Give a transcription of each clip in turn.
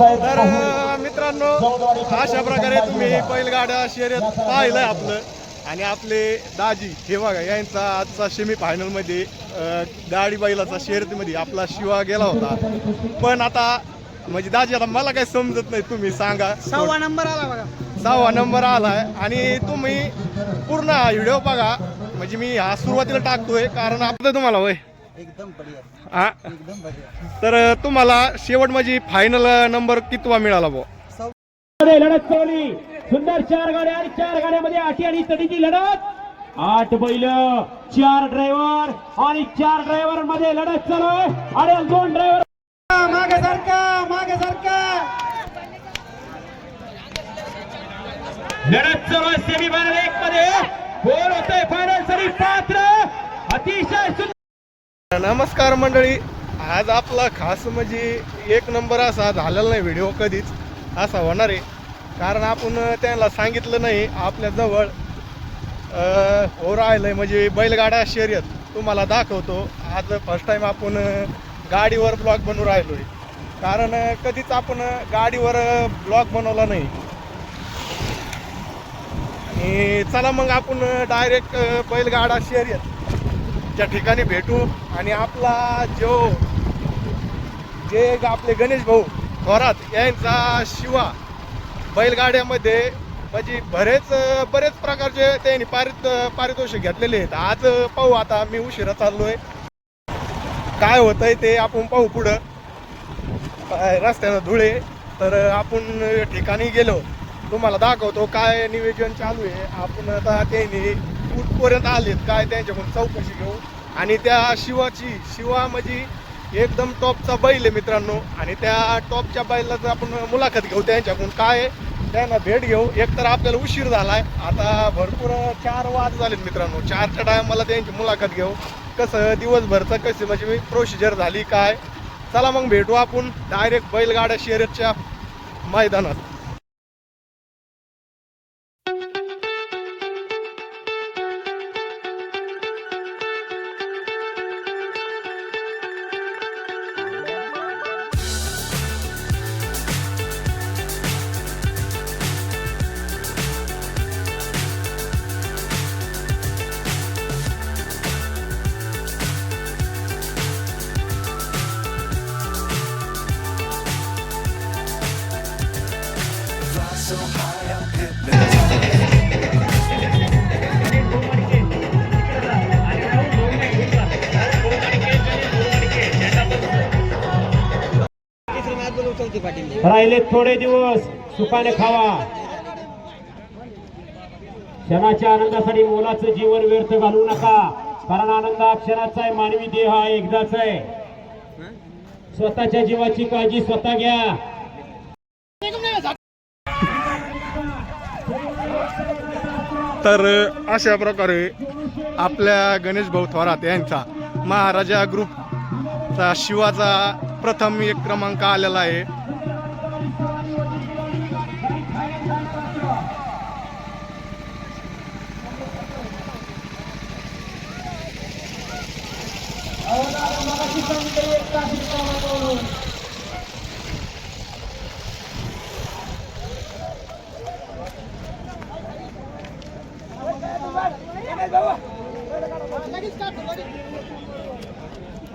तर मित्रांनो अशा प्रकारे तुम्ही बैलगाड्या शर्यत पाहिलंय आपलं. आणि आपले दाजी हे बघा यांचा आजचा सेमी फायनलमध्ये अ, गाडी बैलाचा शर्यतीमध्ये आपला शिवा गेला होता. पण आता म्हणजे दाजी आता मला काही समजत नाही तुम्ही सांगा. सहावा नंबर आला बघा. सहावा नंबर आलाय. आणि तुम्ही पूर्ण व्हिडिओ बघा. म्हणजे मी हा सुरुवातीला टाकतोय कारण आपलं तुम्हाला वय एकदम बढिया. हा एकदम बढिया. तर तुम्हाला शेवट म्हणजे फायनल नंबर कितवा मिळाला भाऊ मध्ये लढत चालली सुंदर चार गाड्या आणि चार गाड्यामध्ये आठी आणि तडीची लढत. आठ बैल चार ड्रायव्हर आणि चार ड्रायव्हरमध्ये लढत चालू आहे. आणि दोन ड्रायव्हर मागे सारखा मागे सारखा लढत चालू आहे सेमी फायनल एक मध्ये. कोण होतंय फायनल सरी पात्र अतिशय सुंदर नमस्कार मंडळी. आज आपला खास म्हणजे एक नंबर असा झालेला नाही व्हिडिओ कधीच. असा होणार आहे. कारण आपण त्यांना सांगितलं नाही आपल्याजवळ हो राहिलं आहे म्हणजे बैलगाडा शर्यत तुम्हाला दाखवतो. आज फर्स्ट टाईम आपण गाडीवर ब्लॉग बनवू राहिलो आहे कारण कधीच आपण गाडीवर ब्लॉग बनवला नाही. आणि चला मग आपण डायरेक्ट बैलगाडा शर्यत त्या ठिकाणी भेटू आणि आपला जो जे ग- आपले गणेश भाऊ थोरात यांचा शिवा बैलगाड्यामध्ये म्हणजे बरेच बरेच प्रकारचे त्यांनी पारित पारितोषिक घेतलेले आहेत. आज पाहू आता मी उशिरा चाललोय. काय होतंय ते आपण पाहू पुढं. अं, धुळे तर आपण ठिकाणी गेलो. तुम्हाला दाखवतो काय निवेदन चालू आहे. आपण आता त्यांनी कुठपर्यंत आलेत काय त्यांच्याकडून चौकशी घेऊ. आणि त्या शिवाची शिवा म्हणजे एकदम टॉपचा बैल आहे मित्रांनो. आणि त्या टॉपच्या बैलाचं आपण मुलाखत घेऊ त्यांच्याकडून. काय त्यांना भेट घेऊ. एक तर आपल्याला उशीर झालाय. आता भरपूर चार वाद झालेत मित्रांनो. चारच्या टायमाला त्यांची मुलाखत घेऊ. कसं दिवसभरचं कशी म्हणजे प्रोसिजर झाली काय? चला मग भेटू आपण डायरेक्ट बैलगाड्या शर्यतच्या मैदानात. राहिले थोडे दिवस सुखाने खावा. क्षणाच्या आनंदासाठी मुलाचं जीवन व्यर्थ घालवू नका. कारण आनंद हा क्षणाचा आहे मानवी देह हा एकदाच आहे. स्वतःच्या जीवाची काळजी स्वतः घ्या. तर अशा प्रकारे आपल्या गणेश भाऊ थोरात यांचा महाराजा ग्रुपचा शिवाचा प्रथम एक क्रमांक आलेला आहे.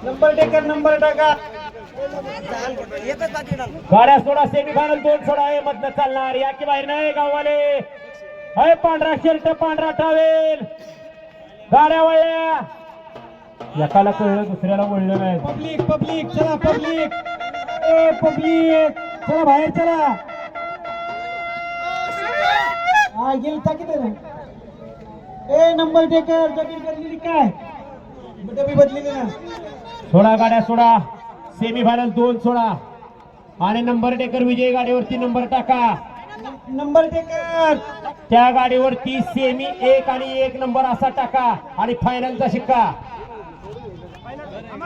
नंबर टेकर नंबर टाका. गाड्या सोडा सेमी फायनल दोन सोडा आहे मधनं चालणार. या की बाहेर नाही गाववाले. अय पांढरा शर्ट पांढरा टावेल गाड्या वळल्या एकाला कळलं दुसऱ्याला वळलं नाही. पब्लिक पब्लिक चला पब्लिक ए पब्लिक चला बाहेर चला. हा गेल टाकी ए नंबर टेकर जमीन बदलेली काय? डबी बदलेली ना. सोडा गाड्या सोडा. सेमी फायनल दोन सोडा. आणि नंबर टेकर विजय गाडीवरती नंबर टाका. नंबर टेकर त्या गाडीवरती सेमी एक आणि एक नंबर असा टाका. आणि फायनलचा शिक्का.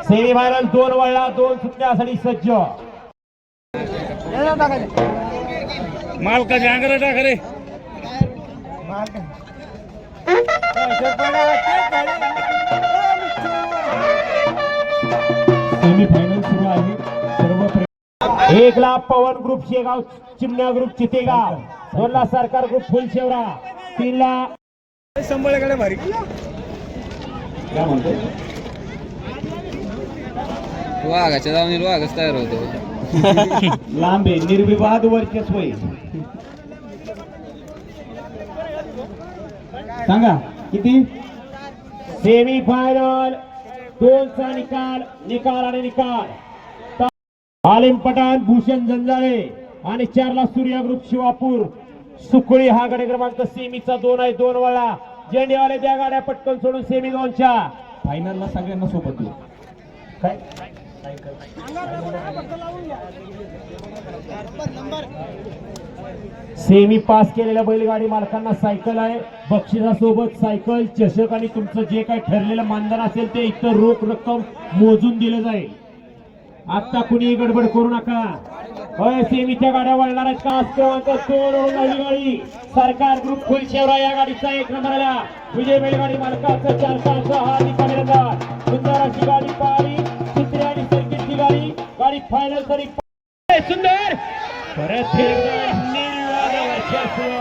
सेमी फायनल दोन वळला दोन सुटण्यासाठी सज्ज. मालकाच्या अंगाला टाका रे. सेमी फायनल सुरू आहे. सर्व एक पवन ग्रुप शेगाव चिमण्या ग्रुप चितेगाव. दोन लाख सरकार ग्रुप फुलशेवरा तीन लाख संबळकडे भारी. काय म्हणतो वाघाच्या दावणीला वाघच तयार होतो. लांबे निर्विवाद वर्चस्व. सांगा किती? सेमी फायनल दोनचा निकाल निकाल आणि निकाल. आलिम पठाण भूषण जंजाळे आणि चारला सूर्या ग्रुप शिवापूर. सुकळी हा गडे क्रमांक सेमीचा दोन आहे दोन वळा. झेंडेवाले द्या गाड्या पटकन सोडून सेमी दोनच्या. फायनलला सगळ्यांना सोबत देऊ. काय? सेमी पास केलेल्या बैलगाडी मालकांना सायकल आहे. बक्षिसासोबत सायकल चषक आणि तुमचं जे काही ठरलेलं मानधन असेल ते इतर रोख रक्कम मोजून दिलं जाईल. आता कुणी गडबड करू नका. होय सेमीच्या गाड्या वळणार आहेत का? आज क्रमांक दोन वरून गाडी सरकार ग्रुप फुलशेवरा या गाडीचा एक नंबर आला. विजय बैलगाडी मालकाचा चार पाच हा निकाल येणार सुंदर अशी गाडी पाळी चित्रे आणि सर्किटची गाडी. गाडी फायनल तरी सुंदर! परत एकदा वर्चस्व.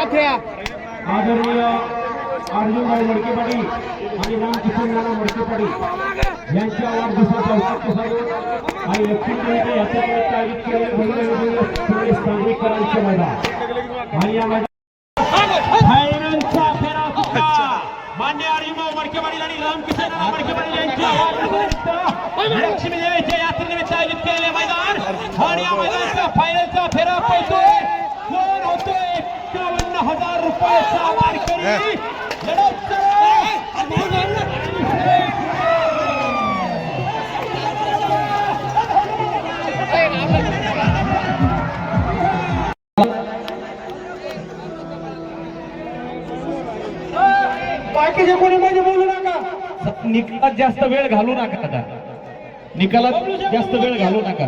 तिकडे आदरणीय अर्जुनभाई मोडके पाटील आणि रामकिशन नाना मोडके पाटील यांच्या वाढदिवसाच्या औचित्य आणि लक्ष्मीदेवीच्या याच्या निमित्त आयोजित केलेले भव्य आणि मैदान. आणि या मैदानांचा फेरा मान्य हरिभाऊ मडके पाटील आणि रामकिशन नाना मडके पाटील यांच्या वाढदिवसानिमित्त लक्ष्मी देवीच्या यात्रेनिमित्त आयोजित केलेले मैदान. आणि या मैदानाचा फायनलचा फेरा पळतोय. कोण होतोय? एकावन्न हजार रुपये सामान करी बाकीचे कोणी म्हणजे बोलू नका. निकालात जास्त वेळ घालू नका आता निकालात जास्त वेळ घालू नका.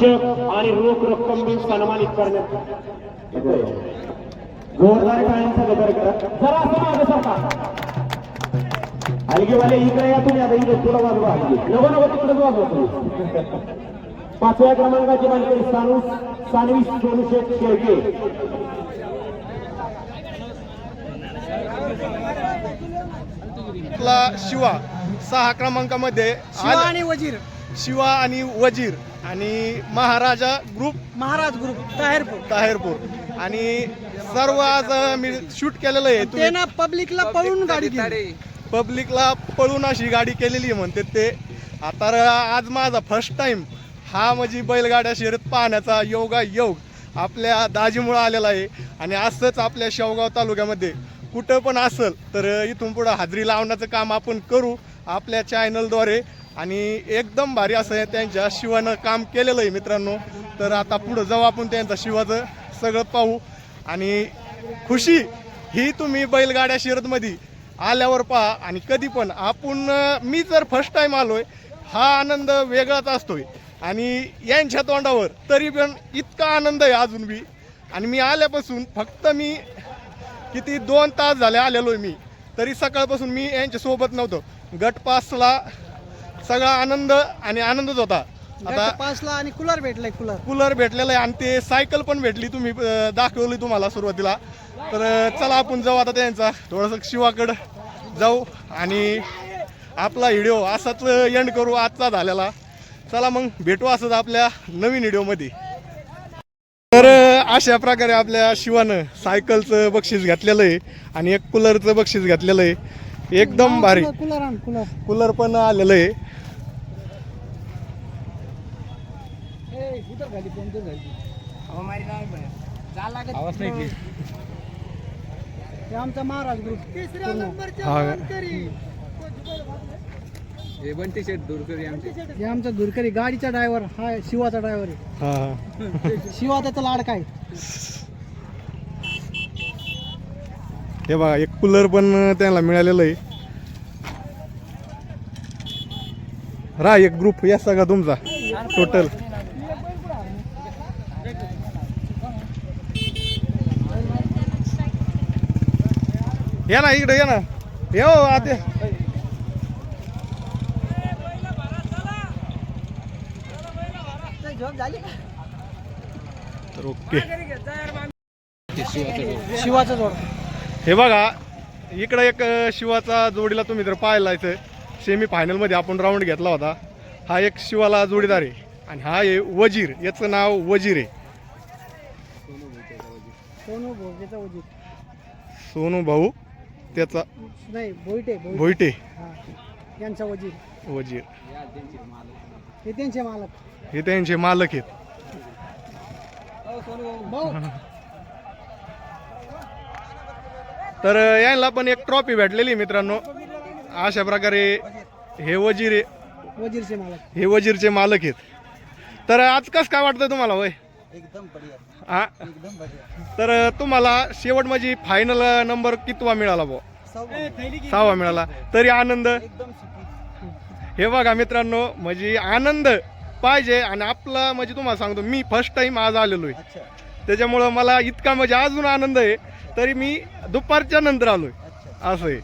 चषक आणि रोख रक्कम देऊन सन्मानित करण्यात जोरदार टाळ्यांचा गजर करा. जरा असं मागे सरका. हलगेवाले इकडे या तुम्ही आता इकडे तुला वाजवा हलगी नको नको तिकडेच वाजवा तुम्ही पाचव्या क्रमांकाची मानकरी सानू सानवी सोनू शेठ शेळके शिवा. सहा क्रमांकामध्ये शिवा आणि वजीर. शिवा आणि वजीर. आणि महाराजा ग्रुप महाराज ग्रुप ताहेरपूर. ताहेरपूर. आणि सर्व आज मी शूट केलेलं आहे. ते ना पब्लिकला पळून गाडी केली पब्लिकला पळून अशी गाडी केलेली आहे म्हणते ते. आता र- आज माझा फर्स्ट टाइम हा म्हणजे बैलगाड्या शर्यत पाहण्याचा योगा योग आपल्या दाजीमुळं आलेला आहे. आणि असंच आपल्या शेवगाव तालुक्यामध्ये कुठं पण असेल तर इथून पुढं हाजरी लावण्याचं काम आपण करू. आपल्या चॅनलद्वारे आणि एकदम भारी असं त्यांच्या शिवानं काम केलेलं आहे मित्रांनो. तर आता पुढं जाऊ आपण त्यांचा शिवाचं सगळं पाहू. आणि खुशी ही तुम्ही बैलगाड्या शिरतमध्ये आल्यावर पहा. आणि कधी पण आपण मी जर फर्स्ट आलो आलोय हा आनंद वेगळाच असतोय. आणि यांच्या तोंडावर तरी पण इतका आनंद आहे अजून बी. आणि मी आल्यापासून फक्त मी किती दोन तास झाले आलेलो आहे मी. तरी सकाळपासून मी यांच्यासोबत नव्हतो. गट पासला सगळा आनंद आणि आनंदच होता. आता पाचला आणि कूलर भेटलाय कूलर. कूलर भेटलेला आहे आणि ते सायकल पण भेटली तुम्ही अं, दाखवली तुम्हाला सुरुवातीला. तर अं, चला आपण जाऊ आता त्यांचा. थोडंसं शिवाकडं जाऊ आणि आपला व्हिडिओ असाच एंड करू आजचा झालेला. चला मग भेटू असंच आपल्या नवीन व्हिडिओमध्ये. तर अशा प्रकारे आपल्या शिवानं सायकलचं बक्षीस घातलेलं आहे आणि एक कूलरचं बक्षीस घातलेलं आहे. एकदम भारी. कूलर आण कूलर कूलर पण आलेलं आहे. हे आमचा महाराज ग्रुप तिसऱ्या नंबरच्या हा. हे बंटी शेट दूरकरी आमचे. हे आमचा धुरकरी गाडीचा ड्रायव्हर हा शिवाचा ड्रायव्हर आहे. हा. शिवा त्याचा लाडका आहे. हे बघा एक कूलर पण त्यांना मिळालेलं आहे. रा एक ग्रुप या सगळा तुमचा टोटल या ना इकडे या ना. ये हो आते. तर ओके शिवाचा जोड. हे बघा इकडं एक शिवाचा जोडीला तुम्ही जर पाहिला इथं सेमी फायनलमध्ये आपण राऊंड घेतला होता. हा एक शिवाला जोडीदार आहे आणि हा आहे वजीर. याचं नाव वजीर आहे. सोनू भोगेचा वजीर. सोनू भाऊ त्याचा नाही भोईटे. हा यांचा वजीर. वजीर. हे त्यांचे मालक. हे त्यांचे मालक आहेत. भाऊ तर यांना पण एक ट्रॉफी भेटलेली मित्रांनो. अशा प्रकारे हे वजीर वजीरचे मालक. हे वजीरचे मालक आहेत. तर आज कसं काय वाटतं तुम्हाला वय? एकदम बढिया. हा एकदम बढिया. तर तुम्हाला शेवट म्हणजे फायनल नंबर कितवा मिळाला भाऊ सहावा. मिळाला. तरी आनंद? हे बघा मित्रांनो म्हणजे आनंद पाहिजे आणि आपला म्हणजे तुम्हाला सांगतो मी फर्स्ट टाइम आज आलेलो आहे. त्याच्यामुळं मला इतका म्हणजे अजून आनंद आहे. तरी मी दुपारच्या नंतर आलोय. असं आहे.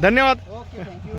धन्यवाद.